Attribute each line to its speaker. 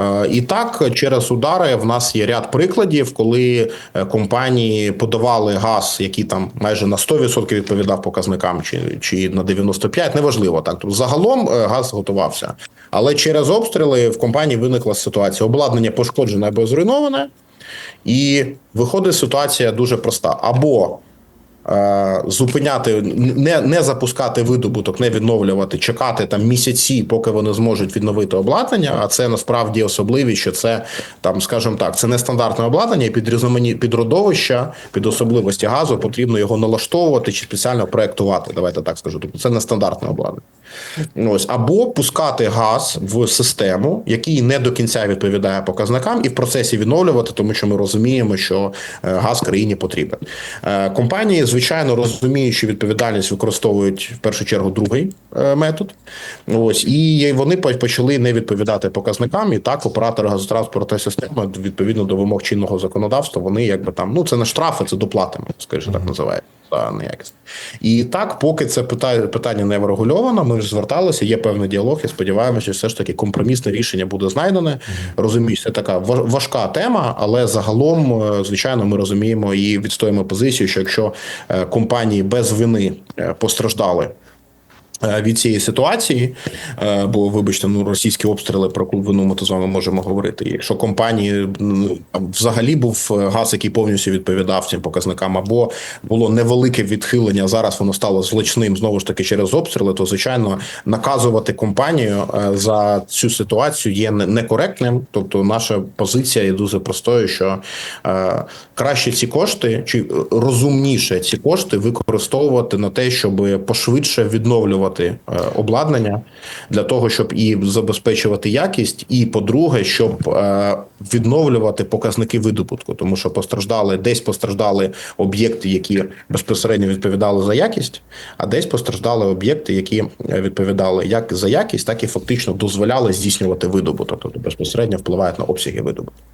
Speaker 1: Е, І так, через удари в нас є ряд прикладів, коли е, компанії подавали газ, який там майже на 100% відповідав показникам, чи, чи на 95%, неважливо так. Тобто загалом е, газ готувався. Але через обстріли в компанії виникла ситуація: обладнання пошкоджене або зруйноване, і виходить ситуація дуже проста: або зупиняти, не, не запускати видобуток, не відновлювати, чекати там місяці, поки вони зможуть відновити обладнання. А це насправді особливість, що це там, скажімо так, це не стандартне обладнання, і під різномані під родовища, під особливості газу потрібно його налаштовувати чи спеціально проектувати. Давайте так скажу. Тобто це не стандартне обладнання. Ось або пускати газ в систему, який не до кінця відповідає показникам, і в процесі відновлювати, тому що ми розуміємо, що е, газ країні потрібен. Е, Компанії, звичайно, розуміючи відповідальність, використовують в першу чергу другий е, метод. Ось і вони почали не відповідати показникам. І так, оператори газотранспортної системи відповідно до вимог чинного законодавства, вони якби там ну це не штрафи, це доплати, скажімо так називають за неякість. І так, поки це питання, питання не врегульовано, ми ж зверталися, є певний діалог. І сподіваємося, що все ж таки компромісне рішення буде знайдене. Розумію, це така важка тема, але загалом, е, звичайно, ми розуміємо і відстоїмо позицію, що якщо е, компанії без вини е, постраждали. Е, Від цієї ситуації, е, бо вибачте, ну російські обстріли про яку вину ми то з вами можемо говорити. Якщо компанії взагалі був е, газ, який повністю відповідав цим показникам, або було невелике відхилення, зараз воно стало злочним знову ж таки через обстріли, то звичайно наказувати компанію за цю ситуацію є некоректним. Тобто, наша позиція є дуже простою, що краще ці кошти чи розумніше ці кошти використовувати на те, щоб пошвидше відновлювати е, обладнання для того, щоб і забезпечувати якість, і по-друге, щоб е, відновлювати показники видобутку, тому що постраждали десь постраждали об'єкти, які безпосередньо відповідали за якість, а десь постраждали об'єкти, які е, відповідали як за якість, так і фактично дозволяли здійснювати видобуток, тобто безпосередньо впливають на обсяги видобутку.